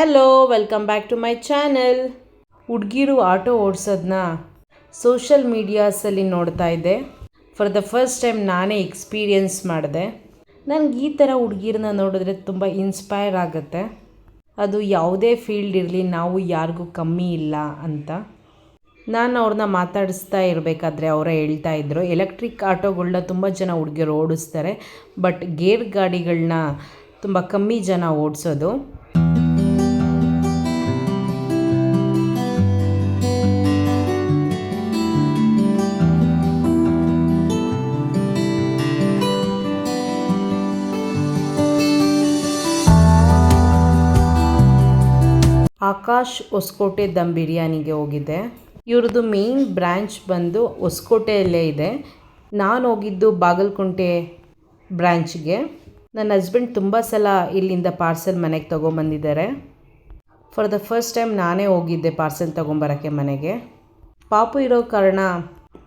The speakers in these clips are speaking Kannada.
Hello welcome back to my channel ಹುಡುಗಿರು ಆಟೋ ಓಡಿಸೋದನ್ನ ಸೋಷಲ್ ಮೀಡಿಯಾಸಲ್ಲಿ ನೋಡ್ತಾ ಇದ್ದೆ. ಫಾರ್ ದ ಫಸ್ಟ್ ಟೈಮ್ ನಾನೇ ಎಕ್ಸ್ಪೀರಿಯನ್ಸ್ ಮಾಡಿದೆ. ನನಗೆ ಈ ಥರ ಹುಡುಗಿರನ್ನ ನೋಡಿದ್ರೆ ತುಂಬ ಇನ್ಸ್ಪೈರ್ ಆಗುತ್ತೆ. ಅದು ಯಾವುದೇ ಫೀಲ್ಡ್ ಇರಲಿ ನಾವು ಯಾರಿಗೂ ಕಮ್ಮಿ ಇಲ್ಲ ಅಂತ. ನಾನು ಅವ್ರನ್ನ ಮಾತಾಡಿಸ್ತಾ ಇರಬೇಕಾದ್ರೆ ಅವರೇ ಹೇಳ್ತಾ ಇದ್ದರು ಎಲೆಕ್ಟ್ರಿಕ್ ಆಟೋಗಳನ್ನ ತುಂಬ ಜನ ಹುಡುಗಿಯರು ಓಡಿಸ್ತಾರೆ ಬಟ್ ಗೇರ್ ಗಾಡಿಗಳನ್ನ ತುಂಬ ಕಮ್ಮಿ ಜನ ಓಡಿಸೋದು. ಆಕಾಶ್ ಹೊಸಕೋಟೆ ದಮ್ ಬಿರಿಯಾನಿಗೆ ಹೋಗಿದ್ದೆ. ಇವ್ರದ್ದು ಮೇನ್ ಬ್ರ್ಯಾಂಚ್ ಬಂದು ಹೊಸಕೋಟೆಯಲ್ಲೇ ಇದೆ. ನಾನು ಹೋಗಿದ್ದು ಬಾಗಲಕುಂಟೆ ಬ್ರ್ಯಾಂಚ್ಗೆ ನನ್ನ ಹಸ್ಬೆಂಡ್ ತುಂಬ ಸಲ ಇಲ್ಲಿಂದ ಪಾರ್ಸೆಲ್ ಮನೆಗೆ ತೊಗೊಂಬಂದಿದ್ದಾರೆ. ಫಾರ್ ದ ಫಸ್ಟ್ ಟೈಮ್ ನಾನೇ ಹೋಗಿದ್ದೆ ಪಾರ್ಸೆಲ್ ತೊಗೊಂಬರೋಕ್ಕೆ ಮನೆಗೆ. ಪಾಪು ಇರೋ ಕಾರಣ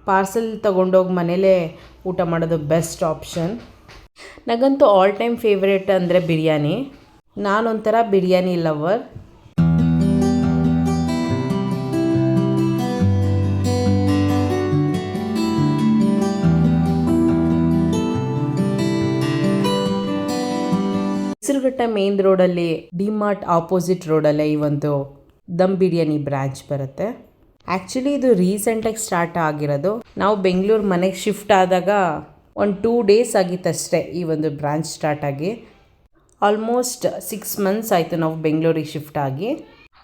ಪಾರ್ಸೆಲ್ ತೊಗೊಂಡೋಗಿ ಮನೇಲೇ ಊಟ ಮಾಡೋದು ಬೆಸ್ಟ್ ಆಪ್ಷನ್ ನನಗಂತೂ ಆಲ್ ಟೈಮ್ ಫೇವ್ರೇಟ್ ಅಂದರೆ ಬಿರಿಯಾನಿ. ನಾನೊಂಥರ ಬಿರಿಯಾನಿ ಲವರ್ ಹೆಸರುಘಟ್ಟ ಮೇನ್ ರೋಡಲ್ಲಿ ಡಿಮಾರ್ಟ್ ಆಪೋಸಿಟ್ ರೋಡಲ್ಲೇ ಈ ಒಂದು ದಮ್ ಬಿರಿಯಾನಿ ಬ್ರಾಂಚ್ ಬರುತ್ತೆ. ಆ್ಯಕ್ಚುಲಿ ಇದು ರೀಸೆಂಟಾಗಿ ಸ್ಟಾರ್ಟ್ ಆಗಿರೋದು. ನಾವು ಬೆಂಗಳೂರು ಮನೆಗೆ ಶಿಫ್ಟ್ ಆದಾಗ ಒಂದು ಟೂ ಡೇಸ್ ಆಗಿತ್ತಷ್ಟೇ ಈ ಒಂದು ಬ್ರಾಂಚ್ ಸ್ಟಾರ್ಟ್ ಆಗಿ. ಆಲ್ಮೋಸ್ಟ್ ಸಿಕ್ಸ್ ಮಂತ್ಸ್ ಆಯಿತು ನಾವು ಬೆಂಗಳೂರಿಗೆ ಶಿಫ್ಟ್ ಆಗಿ.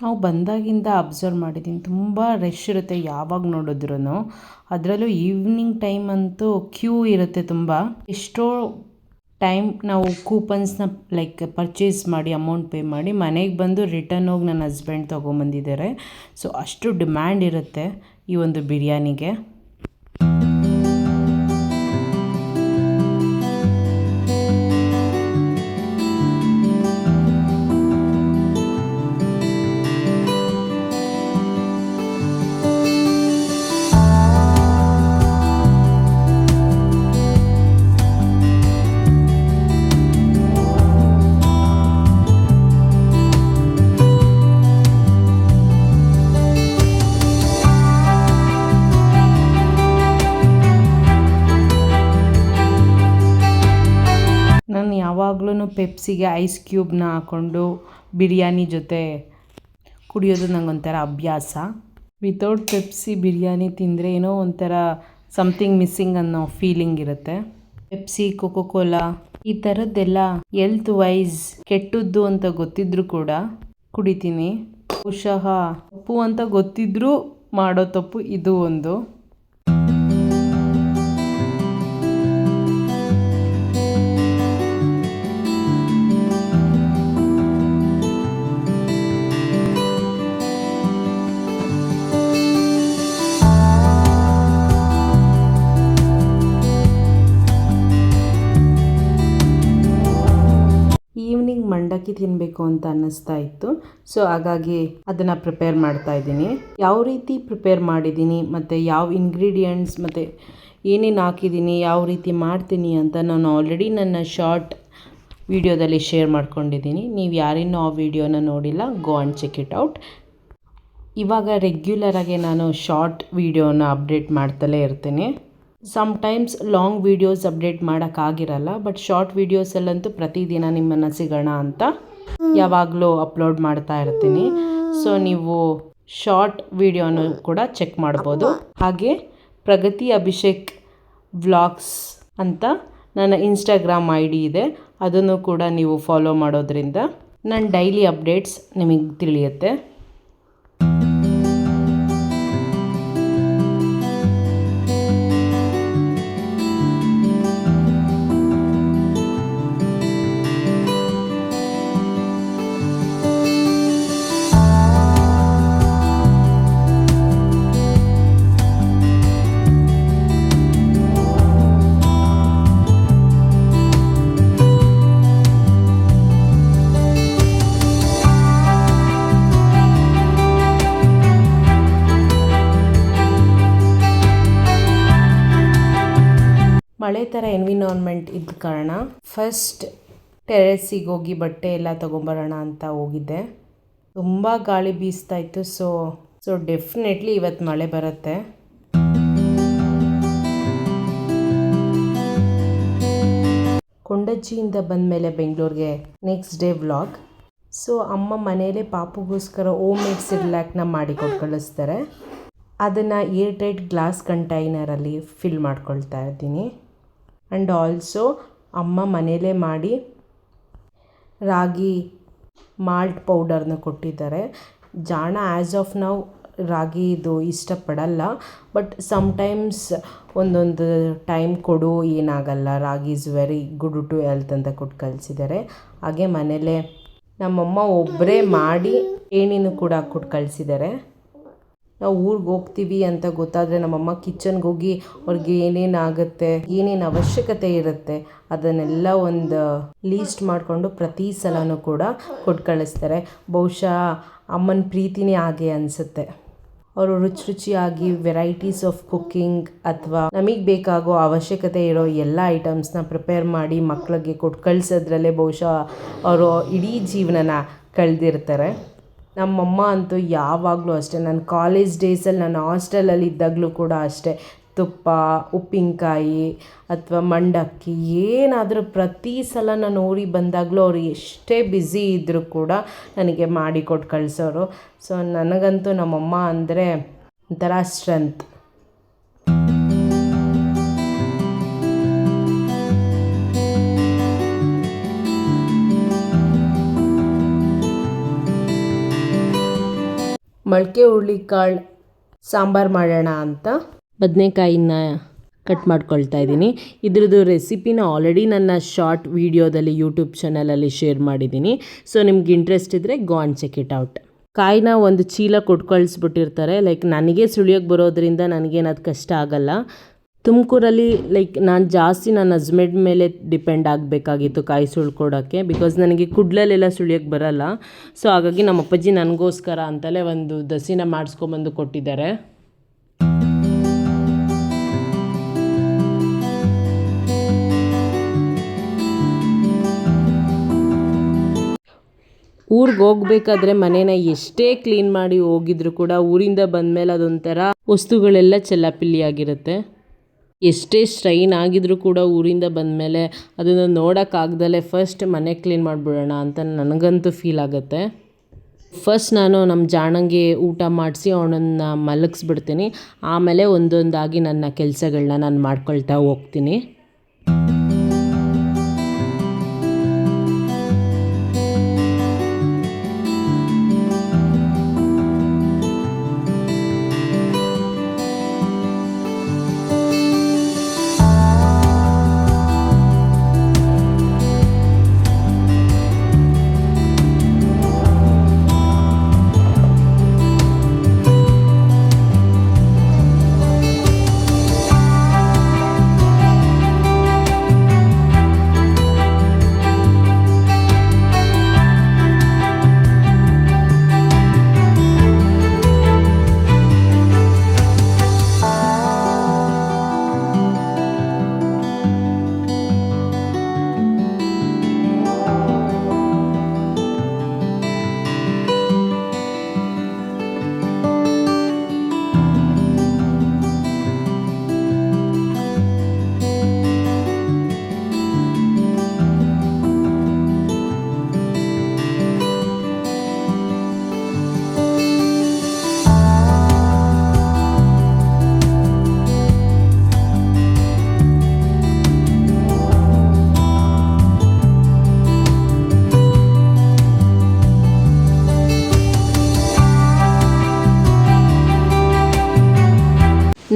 ನಾವು ಬಂದಾಗಿಂದ ಅಬ್ಸರ್ವ್ ಮಾಡಿದ್ದೀನಿ ತುಂಬ ರಶ್ ಇರುತ್ತೆ ಯಾವಾಗ ನೋಡಿದ್ರು ಅದರಲ್ಲೂ ಈವ್ನಿಂಗ್ ಟೈಮ್ ಅಂತೂ ಕ್ಯೂ ಇರುತ್ತೆ ತುಂಬ. ಎಷ್ಟೋ ಟೈಮ್ ನಾವು ಕೂಪನ್ಸ್ನ ಲೈಕ್ ಪರ್ಚೇಸ್ ಮಾಡಿ, ಅಮೌಂಟ್ ಪೇ ಮಾಡಿ ಮನೆಗೆ ಬಂದು ರಿಟರ್ನ್ ಹೋಗಿ ನನ್ನ ಹಸ್ಬೆಂಡ್ ತೊಗೊಂಬಂದಿದ್ದಾರೆ. ಸೊ, ಅಷ್ಟು ಡಿಮ್ಯಾಂಡ್ ಇರುತ್ತೆ ಈ ಒಂದು ಬಿರಿಯಾನಿಗೆ. ಯಾವಾಗ್ಲೂ ಪೆಪ್ಸಿಗೆ ಐಸ್ ಕ್ಯೂಬ್ನ ಹಾಕ್ಕೊಂಡು ಬಿರಿಯಾನಿ ಜೊತೆ ಕುಡಿಯೋದು ನನಗೊಂಥರ ಅಭ್ಯಾಸ. ವಿತೌಟ್ ಪೆಪ್ಸಿ ಬಿರಿಯಾನಿ ತಿಂದರೆ ಏನೋ ಒಂಥರ ಸಮಥಿಂಗ್ ಮಿಸ್ಸಿಂಗ್ ಅನ್ನೋ ಫೀಲಿಂಗ್ ಇರುತ್ತೆ. ಪೆಪ್ಸಿ ಕೊಕೋ ಕೋಲಾ ಈ ಥರದ್ದೆಲ್ಲ ಎಲ್ತ್ ವೈಸ್ ಕೆಟ್ಟದ್ದು ಅಂತ ಗೊತ್ತಿದ್ರೂ ಕೂಡ ಕುಡಿತೀನಿ. ಬಹುಶಃ ತಪ್ಪು ಅಂತ ಗೊತ್ತಿದ್ರೂ ಮಾಡೋ ತಪ್ಪು ಇದು ಒಂದು. ಮಂಡಕ್ಕಿ ತಿನ್ನಬೇಕು ಅಂತ ಅನ್ನಿಸ್ತಾ ಇತ್ತು. ಸೊ ಹಾಗಾಗಿ ಅದನ್ನು ಪ್ರಿಪೇರ್ ಮಾಡ್ತಾ ಇದ್ದೀನಿ. ಯಾವ ರೀತಿ ಪ್ರಿಪೇರ್ ಮಾಡಿದ್ದೀನಿ ಮತ್ತು ಯಾವ ಇಂಗ್ರೀಡಿಯೆಂಟ್ಸ್ ಮತ್ತು ಏನೇನು ಹಾಕಿದ್ದೀನಿ, ಯಾವ ರೀತಿ ಮಾಡ್ತೀನಿ ಅಂತ ನಾನು ಆಲ್ರೆಡಿ ನನ್ನ ಶಾರ್ಟ್ ವಿಡಿಯೋದಲ್ಲಿ ಶೇರ್ ಮಾಡ್ಕೊಂಡಿದ್ದೀನಿ. ನೀವು ಯಾರಿನ್ನೂ ಆ ವಿಡಿಯೋನ ನೋಡಿಲ್ಲ go and check it out ಇವಾಗ ರೆಗ್ಯುಲರಾಗಿ ನಾನು ಶಾರ್ಟ್ ವಿಡಿಯೋನ ಅಪ್ಡೇಟ್ ಮಾಡ್ತಲೇ ಇರ್ತೀನಿ. ಸಮ್ಟೈಮ್ಸ್ ಲಾಂಗ್ ವೀಡಿಯೋಸ್ ಅಪ್ಡೇಟ್ ಮಾಡೋಕ್ಕಾಗಿರಲ್ಲ ಬಟ್ ಶಾರ್ಟ್ ವೀಡಿಯೋಸಲ್ಲಂತೂ ಪ್ರತಿದಿನ ನಿಮ್ಮನ್ನು ಸಿಗೋಣ ಅಂತ ಯಾವಾಗಲೂ ಅಪ್ಲೋಡ್ ಮಾಡ್ತಾ ಇರ್ತೀನಿ. ಸೊ ನೀವು ಶಾರ್ಟ್ ವಿಡಿಯೋನೂ ಕೂಡ ಚೆಕ್ ಮಾಡ್ಬೋದು. ಹಾಗೆ ಪ್ರಗತಿ ಅಭಿಷೇಕ್ ವ್ಲಾಗ್ಸ್ ಅಂತ ನನ್ನ ಇನ್ಸ್ಟಾಗ್ರಾಮ್ ಐ ಡಿ ಇದೆ. ಅದನ್ನು ಕೂಡ ನೀವು ಫಾಲೋ ಮಾಡೋದ್ರಿಂದ ನನ್ನ ಡೈಲಿ ಅಪ್ಡೇಟ್ಸ್ ನಿಮಗೆ ತಿಳಿಯುತ್ತೆ. ಮಳೆ ಥರ ಎನ್ವಿನಾನ್ಮೆಂಟ್ ಇದ್ದ ಕಾರಣ ಫಸ್ಟ್ ಟೆರೆಸಿಗೆ ಹೋಗಿ ಬಟ್ಟೆ ಎಲ್ಲ ತೊಗೊಂಬರೋಣ ಅಂತ ಹೋಗಿದ್ದೆ. ತುಂಬ ಗಾಳಿ ಬೀಸ್ತಾ ಇತ್ತು ಸೊ ಸೊ ಡೆಫಿನೆಟ್ಲಿ ಇವತ್ತು ಮಳೆ ಬರುತ್ತೆ. ಕೊಂಡಜ್ಜಿಯಿಂದ ಬಂದಮೇಲೆ ಬೆಂಗಳೂರಿಗೆ ನೆಕ್ಸ್ಟ್ ಡೇ ವ್ಲಾಗ್ ಸೊ ಅಮ್ಮ ಮನೆಯಲ್ಲೇ ಪಾಪುಗೋಸ್ಕರ ಓಮ್ ಮೇಡ್ ಸಿರ್ಲ್ಯಾಕ್ನ ಮಾಡಿ ಕೊಟ್ಟು ಕಳಿಸ್ತಾರೆ. ಅದನ್ನು ಏರ್ ಟೈಟ್ ಗ್ಲಾಸ್ ಕಂಟೈನರಲ್ಲಿ ಫಿಲ್ ಮಾಡ್ಕೊಳ್ತಾ ಇದ್ದೀನಿ. ಆ್ಯಂಡ್ ಆಲ್ಸೋ ಅಮ್ಮ ಮನೆಯಲ್ಲೇ ಮಾಡಿ ರಾಗಿ ಮಾಲ್ಟ್ ಪೌಡರ್ನ ಕೊಟ್ಟಿದ್ದಾರೆ. ಜಾಣ ಆ್ಯಸ್ ಆಫ್ ನೌ ರಾಗಿ ಇದು ಇಷ್ಟಪಡಲ್ಲ. ಬಟ್ ಸಮ್ಟೈಮ್ಸ್ ಒಂದೊಂದು ಟೈಮ್ ಕೊಡು, ಏನಾಗಲ್ಲ. Ragi is very good to health ಅಂತ ಕೊಟ್ಟು ಕಳಿಸಿದ್ದಾರೆ. ಹಾಗೆ ಮನೇಲೆ ನಮ್ಮಮ್ಮ ಒಬ್ಬರೇ ಮಾಡಿ, ಏಣಿನೂ ಕೂಡ ಕೊಟ್ಟು ಕಳಿಸಿದ್ದಾರೆ. ನಾವು ಊರಿಗೆ ಹೋಗ್ತೀವಿ ಅಂತ ಗೊತ್ತಾದರೆ ನಮ್ಮಮ್ಮ ಕಿಚನ್ಗೆ ಹೋಗಿ ಅವ್ರಿಗೆ ಏನೇನು ಆಗುತ್ತೆ, ಏನೇನು ಅವಶ್ಯಕತೆ ಇರುತ್ತೆ, ಅದನ್ನೆಲ್ಲ ಒಂದು ಲೀಸ್ಟ್ ಮಾಡಿಕೊಂಡು ಪ್ರತಿ ಸಲನೂ ಕೂಡ ಕೊಟ್ಟು ಕಳಿಸ್ತಾರೆ. ಬಹುಶಃ ಅಮ್ಮನ ಪ್ರೀತಿನೇ ಹಾಗೆ ಅನಿಸುತ್ತೆ. ಅವರು ರುಚಿ ರುಚಿಯಾಗಿ ವೆರೈಟೀಸ್ ಆಫ್ ಕುಕ್ಕಿಂಗ್ ಅಥವಾ ನಮಗೆ ಬೇಕಾಗೋ ಅವಶ್ಯಕತೆ ಇರೋ ಎಲ್ಲ ಐಟಮ್ಸ್ನ ಪ್ರಿಪೇರ್ ಮಾಡಿ ಮಕ್ಕಳಿಗೆ ಕೊಟ್ಟು ಕಳಿಸೋದ್ರಲ್ಲೇ ಬಹುಶಃ ಅವರು ಇಡೀ ಜೀವನನ ಕಳೆದಿರ್ತಾರೆ. ನಮ್ಮಮ್ಮ ಅಂತೂ ಯಾವಾಗಲೂ ಅಷ್ಟೇ. ನನ್ನ ಕಾಲೇಜ್ ಡೇಸಲ್ಲಿ ನಾನು ಹಾಸ್ಟೆಲಲ್ಲಿ ಇದ್ದಾಗಲೂ ಕೂಡ ಅಷ್ಟೇ. ತುಪ್ಪ, ಉಪ್ಪಿನಕಾಯಿ ಅಥವಾ ಮಂಡಕ್ಕಿ ಏನಾದರೂ ಪ್ರತಿ ಸಲ ನಾನು ಊರಿಗೆ ಬಂದಾಗಲೂ ಅವ್ರು ಎಷ್ಟೇ ಬ್ಯುಸಿ ಇದ್ದರೂ ಕೂಡ ನನಗೆ ಮಾಡಿ ಕೊಟ್ಟು ಕಳಿಸೋರು. ಸೊ ನನಗಂತೂ ನಮ್ಮಮ್ಮ ಅಂದರೆ ಒಂಥರ ಸ್ಟ್ರೆಂತ್ ಮೊಳಕೆ ಹುರುಳಿಕಾಳು ಸಾಂಬಾರು ಮಾಡೋಣ ಅಂತ ಬದನೆಕಾಯಿನ ಕಟ್ ಮಾಡ್ಕೊಳ್ತಾ ಇದ್ದೀನಿ. ಇದ್ರದ್ದು ರೆಸಿಪಿನ ಆಲ್ರೆಡಿ ನನ್ನ ಶಾರ್ಟ್ ವೀಡಿಯೋದಲ್ಲಿ ಯೂಟ್ಯೂಬ್ ಚಾನಲಲ್ಲಿ ಶೇರ್ ಮಾಡಿದ್ದೀನಿ. ಸೊ ನಿಮ್ಗೆ ಇಂಟ್ರೆಸ್ಟ್ ಇದ್ದರೆ ಗೋ ಚೆಕ್ ಇಟ್ ಔಟ್ ಕಾಯಿನ ಒಂದು ಚೀಲ ಕೊಟ್ಕೊಳ್ಸ್ಬಿಟ್ಟಿರ್ತಾರೆ. ಲೈಕ್ ನನಗೆ ಸುಳಿಯೋಕ್ಕೆ ಬರೋದ್ರಿಂದ ನನಗೇನು ಅದು ಕಷ್ಟ ಆಗಲ್ಲ. ತುಮಕೂರಲ್ಲಿ ಲೈಕ್ ನಾನು ಜಾಸ್ತಿ ನನ್ನ ಹಸ್ಬೆಂಡ್ ಮೇಲೆ ಡಿಪೆಂಡ್ ಆಗಬೇಕಾಗಿತ್ತು ಕಾಯಿ ಸುಳ್ಕೊಡೋಕ್ಕೆ ಬಿಕಾಸ್ ನನಗೆ ಕುಡ್ಲಲ್ಲೆಲ್ಲ ಸುಳಿಯೋಕ್ಕೆ ಬರಲ್ಲ. ಸೊ ಹಾಗಾಗಿ ನಮ್ಮ ಅಪ್ಪಾಜಿ ನನಗೋಸ್ಕರ ಅಂತಲೇ ಒಂದು ದಸಿನ ಮಾಡಿಸ್ಕೊಂಬಂದು ಕೊಟ್ಟಿದ್ದಾರೆ. ಊರಿಗೆ ಹೋಗ್ಬೇಕಾದ್ರೆ ಮನೇನ ಎಷ್ಟೇ ಕ್ಲೀನ್ ಮಾಡಿ ಹೋಗಿದ್ರು ಕೂಡ ಊರಿಂದ ಬಂದಮೇಲೆ ಅದೊಂಥರ ವಸ್ತುಗಳೆಲ್ಲ ಚೆಲ್ಲಾಪಿಲ್ಲಿಯಾಗಿರುತ್ತೆ. ಎಷ್ಟೇ ಸ್ಟ್ರೈನ್ ಆಗಿದ್ರೂ ಕೂಡ ಊರಿಂದ ಬಂದ ಮೇಲೆ ಅದನ್ನು ನೋಡೋಕ್ಕಾಗ್ದಲೇ ಫಸ್ಟ್ ಮನೆ ಕ್ಲೀನ್ ಮಾಡಿಬಿಡೋಣ ಅಂತ ನನಗಂತೂ ಫೀಲ್ ಆಗುತ್ತೆ. ಫಸ್ಟ್ ನಾನು ನಮ್ಮ ಜಾಣಂಗೆ ಊಟ ಮಾಡಿಸಿ ಅವನನ್ನು ಮಲಗಿಸ್ಬಿಡ್ತೀನಿ. ಆಮೇಲೆ ಒಂದೊಂದಾಗಿ ನನ್ನ ಕೆಲಸಗಳನ್ನ ನಾನು ಮಾಡ್ಕೊಳ್ತಾ ಹೋಗ್ತೀನಿ.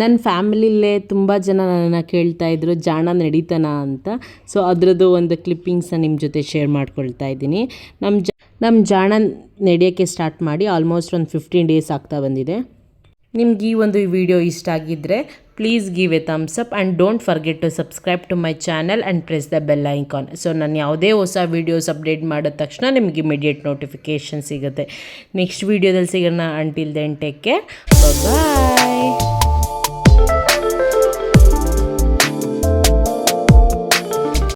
ನನ್ನ ಫ್ಯಾಮಿಲಿಲೇ ತುಂಬ ಜನ ನನ್ನನ್ನು ಕೇಳ್ತಾ ಇದ್ರು, ಜಾಣ ನಡೀತಾನ ಅಂತ. ಸೊ ಅದರದ್ದು ಒಂದು ಕ್ಲಿಪ್ಪಿಂಗ್ಸನ್ನ ನಿಮ್ಮ ಜೊತೆ ಶೇರ್ ಮಾಡ್ಕೊಳ್ತಾ ಇದ್ದೀನಿ. ನಮ್ಮ ಜ ನಮ್ಮ ಜಾಣ ನಡೆಯೋಕ್ಕೆ ಸ್ಟಾರ್ಟ್ ಮಾಡಿ ಆಲ್ಮೋಸ್ಟ್ ಒಂದು ಫಿಫ್ಟೀನ್ ಡೇಸ್ ಆಗ್ತಾ ಬಂದಿದೆ. ನಿಮ್ಗೆ ಈ ಒಂದು ವಿಡಿಯೋ ಇಷ್ಟ ಆಗಿದ್ದರೆ please give a thumbs up and don't forget to subscribe to my channel and press the bell icon so ನಾನು ಯಾವುದೇ ಹೊಸ ವೀಡಿಯೋಸ್ ಅಪ್ಡೇಟ್ ಮಾಡಿದ ತಕ್ಷಣ ನಿಮಗೆ ಇಮಿಡಿಯೇಟ್ ನೋಟಿಫಿಕೇಷನ್ ಸಿಗುತ್ತೆ. ನೆಕ್ಸ್ಟ್ ವೀಡಿಯೋದಲ್ಲಿ ಸಿಗೋಣ. Until then take care bye